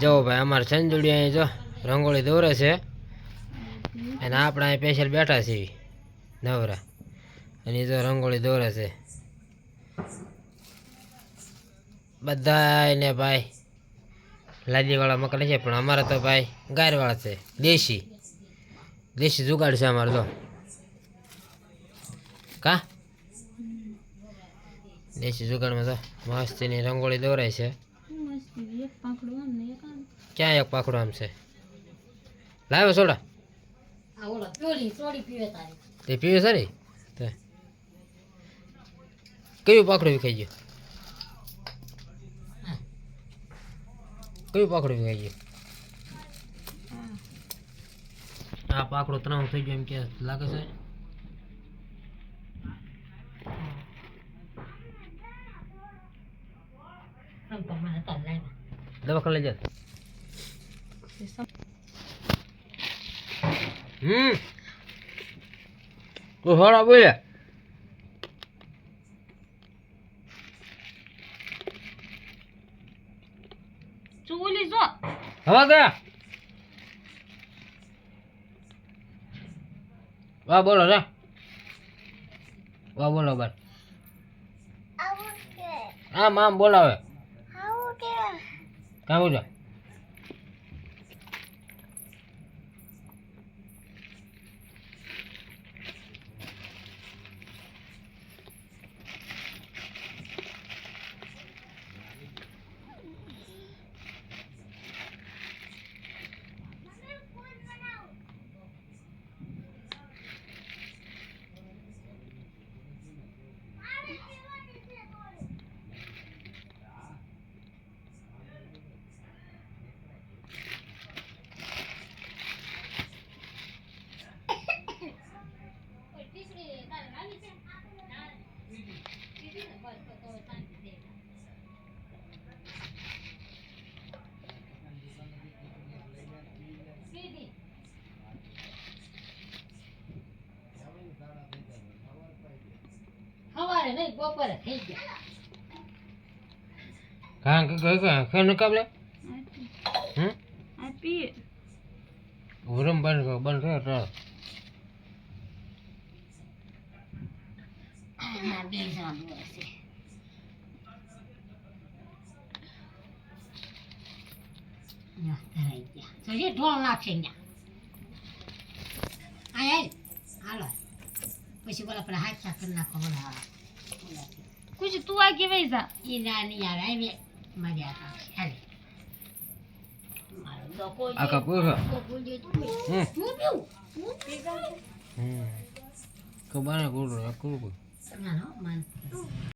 જો ભાઈ, અમારે ચંદુડી અહીં જો રંગોળી દોરે છે. અને આપણે અહીં સ્પેશિયલ બેઠા છીએ, નવરા. અને જો રંગોળી દોરે છે. બધાય ને ભાઈ, લાદીવાળા મકડે છે, પણ અમારે તો ભાઈ ગાયરવાળા છે, દેશી. દેશી જુગાડ છે અમારે તો. કા? દેશી જુગાડમાં તો મસ્તીની રંગોળી દોરાય છે. એક પાંખડું આમ ને એક આમ ક્યાં એક પાખડું આમ છે લાવ્યો સોડા આ ઓલો ચોરી ચોરી પીવે તારી તે પીવે છે ને તે કયું પાખડું વિખાઈ ગયું કયું પાખડું વિખાઈ ગયું આ પાકડું ત્રણ થઈ ગયું એમ કે લાગે છે આમ તો મને તો લાગ્યા દવાખાને લઈ જા હમ તું સોડા બોલ્યા ચૂલી જો હવા ગયા વાહ બોલો રા વાહ બોલો બાર આમ આમ બોલાવે કામ છે સવારે નહીં બપોરે થઈ ગયા. કાં કે કે કે કે કાબલે હમ? આ પીએ ઉરમ બંધ કર બંધ કર તો બે ગયા. ઢોળ નાખશે ન્યા. આય હાલો. પછી બોલા પેલા હાથ સાફ કરી નાખો બોલા. કુછ તું આ કેવાય જા ઈ નાની આવે આવી મારી આ આવશે હાલે આ ડોકો જે- આકા પૂરો ડોકો જે તું હમ કબાને ના ના માન